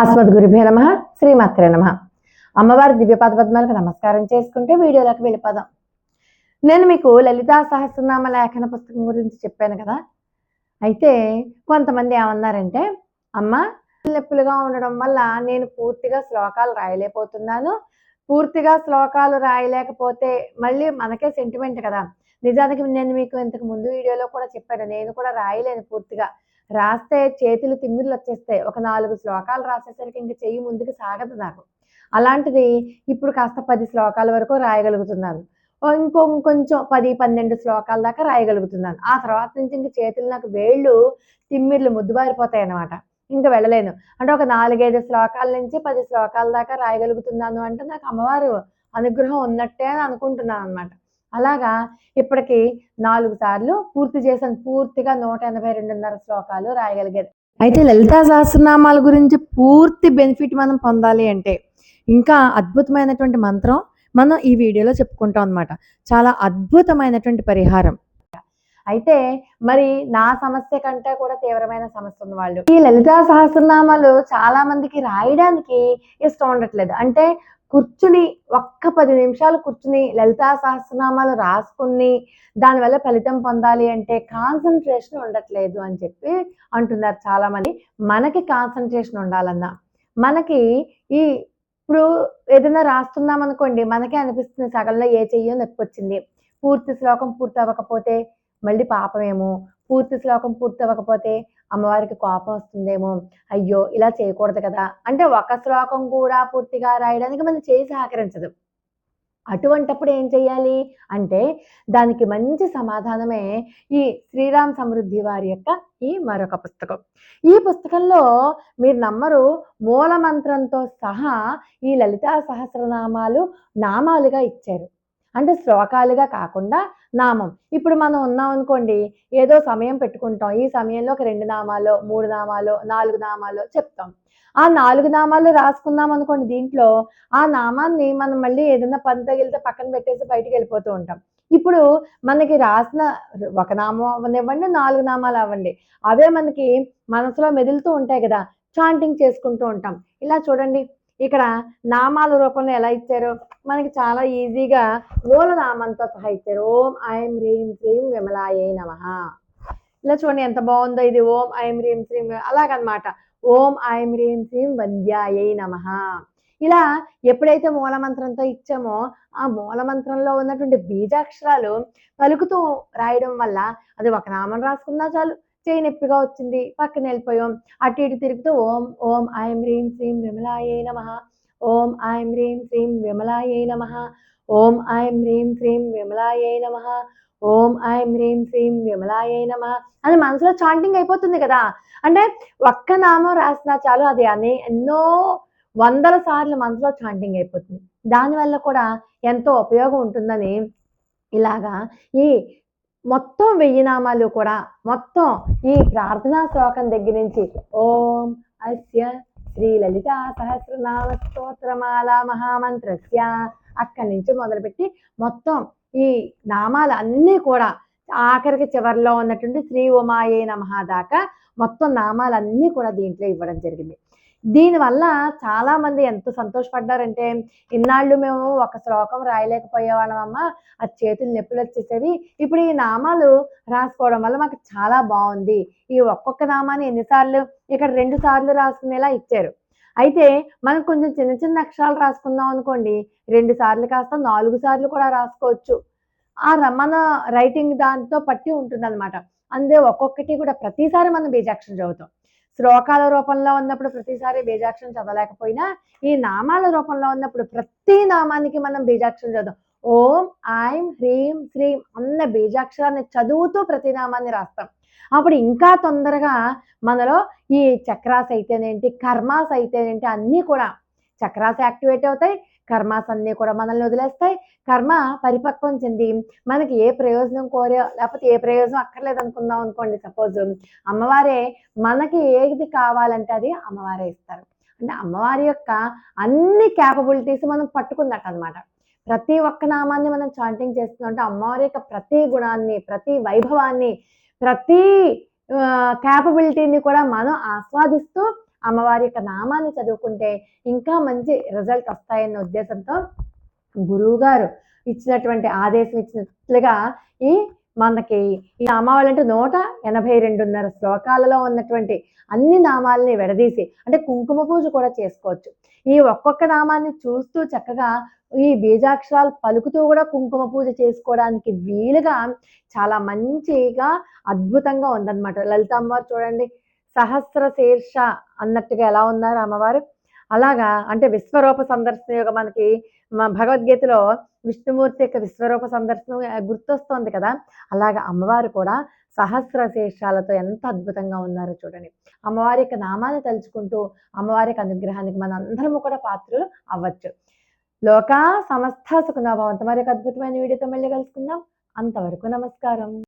అస్మద్ గురుభ్యో నమ శ్రీమాత్రే నమ. అమ్మవారి దివ్యపాద పద్మాలకు నమస్కారం చేసుకుంటే వీడియోలోకి వెళ్ళిపోదాం. నేను మీకు లలితా సహస్రనామ లేఖన పుస్తకం గురించి చెప్పాను కదా. అయితే కొంతమంది ఏమన్నారంటే అమ్మ నొప్పులుగా ఉండడం వల్ల నేను పూర్తిగా శ్లోకాలు రాయలేకపోతున్నాను. పూర్తిగా శ్లోకాలు రాయలేకపోతే మళ్ళీ మనకే సెంటిమెంట్ కదా. నిజానికి నేను మీకు ఇంతకు ముందు వీడియోలో కూడా చెప్పాను నేను కూడా రాయలేను పూర్తిగా. రాస్తే చేతులు తిమ్మిర్లు వచ్చేస్తాయి. ఒక నాలుగు శ్లోకాలు రాసేసరికి ఇంక చెయ్యి ముందుకు సాగదు నాకు. అలాంటిది ఇప్పుడు కాస్త పది శ్లోకాల వరకు రాయగలుగుతున్నాను. ఇంకో కొంచెం పది పన్నెండు శ్లోకాల దాకా రాయగలుగుతున్నాను. ఆ తర్వాత నుంచి ఇంక చేతులు నాకు వేళ్ళు తిమ్మిర్లు ముద్దుబారిపోతాయి అన్నమాట ఇంకా వెళ్ళలేను. అంటే ఒక నాలుగైదు శ్లోకాల నుంచి పది శ్లోకాల దాకా రాయగలుగుతున్నాను అంటే నాకు అమ్మవారు అనుగ్రహం ఉన్నట్టే అని అనుకుంటున్నాను అనమాట అలాగా ఇప్పటికి నాలుగు సార్లు పూర్తి చేశాను. పూర్తిగా నూట ఎనభై రెండున్నర శ్లోకాలు రాయగలిగారు. అయితే లలితా సహస్రనామాల గురించి పూర్తి బెనిఫిట్ మనం పొందాలి అంటే ఇంకా అద్భుతమైనటువంటి మంత్రం మనం ఈ వీడియోలో చెప్పుకుంటాం అనమాట చాలా అద్భుతమైనటువంటి పరిహారం. అయితే మరి నా సమస్య కంటే కూడా తీవ్రమైన సమస్య ఉంది వాళ్ళు. ఈ లలితా సహస్రనామాలు చాలా మందికి రాయడానికి ఇష్టం ఉండట్లేదు. అంటే కూర్చుని ఒక్క పది నిమిషాలు కూర్చుని లలితా సహస్రనామాలు రాసుకుని దానివల్ల ఫలితం పొందాలి అంటే కాన్సన్ట్రేషన్ ఉండట్లేదు అని చెప్పి అంటున్నారు చాలా మంది. మనకి కాన్సన్ట్రేషన్ ఉండాలన్నా మనకి ఈ ఇప్పుడు ఏదైనా రాస్తున్నాం అనుకోండి మనకే అనిపిస్తుంది సగంలో ఏ చెయ్యో నొప్పి వచ్చింది. పూర్తి శ్లోకం పూర్తి అవ్వకపోతే మళ్ళీ పాపమేమో పూర్తి శ్లోకం పూర్తి అవ్వకపోతే అమ్మవారికి కోపం వస్తుందేమో. అయ్యో ఇలా చేయకూడదు కదా. అంటే ఒక శ్లోకం కూడా పూర్తిగా రాయడానికి మనం చేయి సహకరించదు. అటువంటప్పుడు ఏం చేయాలి అంటే దానికి మంచి సమాధానమే ఈ శ్రీరామ్ సమృద్ధి వారి యొక్క ఈ మరొక పుస్తకం. ఈ పుస్తకంలో మీరు నమ్మరు మూల మంత్రంతో సహా ఈ లలితా సహస్రనామాలు నామాలుగా ఇచ్చారు. అంటే శ్లోకాలుగా కాకుండా నామం. ఇప్పుడు మనం ఉన్నాం అనుకోండి ఏదో సమయం పెట్టుకుంటాం. ఈ సమయంలో ఒక రెండు నామాలు మూడు నామాలు నాలుగు నామాలు చెప్తాం. ఆ నాలుగు నామాలు రాసుకున్నాం అనుకోండి దీంట్లో ఆ నామాన్ని మనం మళ్ళీ ఏదైనా పని తగిలితే పక్కన పెట్టేసి బయటికి వెళ్ళిపోతూ ఉంటాం. ఇప్పుడు మనకి రాసిన ఒక నామం ఇవ్వండి నాలుగు నామాలు అవ్వండి. అవే మనకి మనసులో మెదులుతూ ఉంటాయి కదా చాంటింగ్ చేసుకుంటూ ఉంటాం. ఇలా చూడండి. ఇక్కడ నామాల రూపంలో ఎలా ఇచ్చారో మనకి చాలా ఈజీగా మూల నామంతో సహా ఇచ్చారు. ఓం ఐం హ్రీం శ్రీం విమలాయే నమ. ఇలా చూడండి ఎంత బాగుందో ఇది. ఓం ఐం హ్రీం శ్రీం అలాగనమాట. ఓం ఐం హ్రీం శ్రీం వంద్యాయ నమ. ఇలా ఎప్పుడైతే మూలమంత్రంతో ఇచ్చామో ఆ మూలమంత్రంలో ఉన్నటువంటి బీజాక్షరాలు పలుకుతూ రాయడం వల్ల అది ఒక నామం రాసుకున్నా చాలు. చేయి నొప్పిగా వచ్చింది పక్కన వెళ్ళిపోయాం. అటు ఇటు తిరుగుతూ ఓం ఓం ఐం హ్రీం శ్రీం విమలాయే నమ. ఓం ఐం హ్రీం శ్రీం విమలాయే నమ. ఓం ఐం హ్రీం శ్రీం విమలాయే నమ. ఓం ఐం హ్రీం శ్రీం విమలాయే నమ. అని మనసులో చాంటింగ్ అయిపోతుంది కదా. అంటే ఒక్క నామం రాసినా చాలు అది అనే ఎన్నో వందల సార్లు మనసులో చాంటింగ్ అయిపోతుంది. దానివల్ల కూడా ఎంతో ఉపయోగం ఉంటుందని ఇలాగా ఈ మొత్తం వెయ్యి నామాలు కూడా మొత్తం ఈ ప్రార్థనా శ్లోకం దగ్గర నుంచి ఓం అస్య శ్రీ లలిత సహస్రనామ స్తోత్రమాల మహామంత్రస్య అక్కడి నుంచి మొదలుపెట్టి మొత్తం ఈ నామాలు అన్నీ కూడా ఆఖరికి చివరిలో ఉన్నటువంటి శ్రీ ఉమాయే నమహ దాకా మొత్తం నామాలన్నీ కూడా దీంట్లో ఇవ్వడం జరిగింది. దీనివల్ల చాలా మంది ఎంత సంతోషపడ్డారంటే ఇన్నాళ్ళు మేము ఒక శ్లోకం రాయలేకపోయేవాళ్ళమమ్మా ఆ చేతులు నొప్పులు వచ్చేసేవి. ఇప్పుడు ఈ నామాలు రాసుకోవడం వల్ల మాకు చాలా బాగుంది. ఈ ఒక్కొక్క నామాన్ని ఎన్నిసార్లు ఇక్కడ రెండు సార్లు రాసుకునేలా ఇచ్చారు. అయితే మనం కొంచెం చిన్న చిన్న అక్షరాలు రాసుకుందాం అనుకోండి రెండు సార్లు కాస్త నాలుగు సార్లు కూడా రాసుకోవచ్చు. ఆ రమణ రైటింగ్ దాంతో పట్టి ఉంటుంది అనమాట అందే ఒక్కొక్కటి కూడా ప్రతిసారి మనం బీజాక్షరం చదువుతాం. శ్లోకాల రూపంలో ఉన్నప్పుడు ప్రతిసారి బీజాక్షరం చదవలేకపోయినా ఈ నామాల రూపంలో ఉన్నప్పుడు ప్రతి నామానికి మనం బీజాక్షరం చదువు ఓం ఐం హ్రీం శ్రీం అన్న బీజాక్షరాన్ని చదువుతూ ప్రతి నామాన్ని రాస్తాం. అప్పుడు ఇంకా తొందరగా మనలో ఈ చక్రాస్ అయితేనేంటి కర్మాస్ అయితేనేంటి అన్నీ కూడా చక్రాస్ యాక్టివేట్ అవుతాయి. కర్మాస్ అన్నీ కూడా మనల్ని వదిలేస్తాయి. కర్మ పరిపక్వం చెంది మనకి ఏ ప్రయోజనం కోరే లేకపోతే ఏ ప్రయోజనం అక్కర్లేదు అనుకుందాం అనుకోండి. సపోజ్ అమ్మవారే మనకి ఏది కావాలంటే అది అమ్మవారే ఇస్తారు. అంటే అమ్మవారి యొక్క అన్ని క్యాపబిలిటీస్ మనం పట్టుకున్నట్టు అనమాట ప్రతి ఒక్క నామాన్ని మనం చాంటింగ్ చేస్తున్నాం అంటే అమ్మవారి యొక్క ప్రతి గుణాన్ని ప్రతి వైభవాన్ని ప్రతి క్యాపబిలిటీని కూడా మనం ఆస్వాదిస్తూ అమ్మవారి యొక్క నామాన్ని చదువుకుంటే ఇంకా మంచి రిజల్ట్ వస్తాయన్న ఉద్దేశంతో గురువు గారు ఇచ్చినటువంటి ఆదేశం ఇచ్చినట్లుగా ఈ మనకి ఈ నామావళి అంటే నూట ఎనభై రెండున్నర శ్లోకాలలో ఉన్నటువంటి అన్ని నామాలని విడదీసి అంటే కుంకుమ పూజ కూడా చేసుకోవచ్చు. ఈ ఒక్కొక్క నామాన్ని చూస్తూ చక్కగా ఈ బీజాక్షరాలు పలుకుతూ కూడా కుంకుమ పూజ చేసుకోవడానికి వీలుగా చాలా మంచిగా అద్భుతంగా ఉందన్నమాట. లలిత అమ్మవారు చూడండి సహస్ర శీర్ష అన్నట్టుగా ఎలా ఉన్నారు అమ్మవారు? అలాగా అంటే విశ్వరూప సందర్శన యొక్క మనకి మా భగవద్గీతలో విష్ణుమూర్తి యొక్క విశ్వరూప సందర్శనం గుర్తొస్తోంది కదా? అలాగా అమ్మవారు కూడా సహస్ర శీర్షాలతో ఎంత అద్భుతంగా ఉన్నారో చూడండి. అమ్మవారి యొక్క నామాన్ని తలుచుకుంటూ అమ్మవారి యొక్క అనుగ్రహానికి మన అందరము కూడా పాత్రలు అవ్వచ్చు. లోకా సమస్త సుఖనాభావంతో మరి యొక్క అద్భుతమైన వీడియోతో మళ్ళీ కలుసుకుందాం. అంతవరకు నమస్కారం.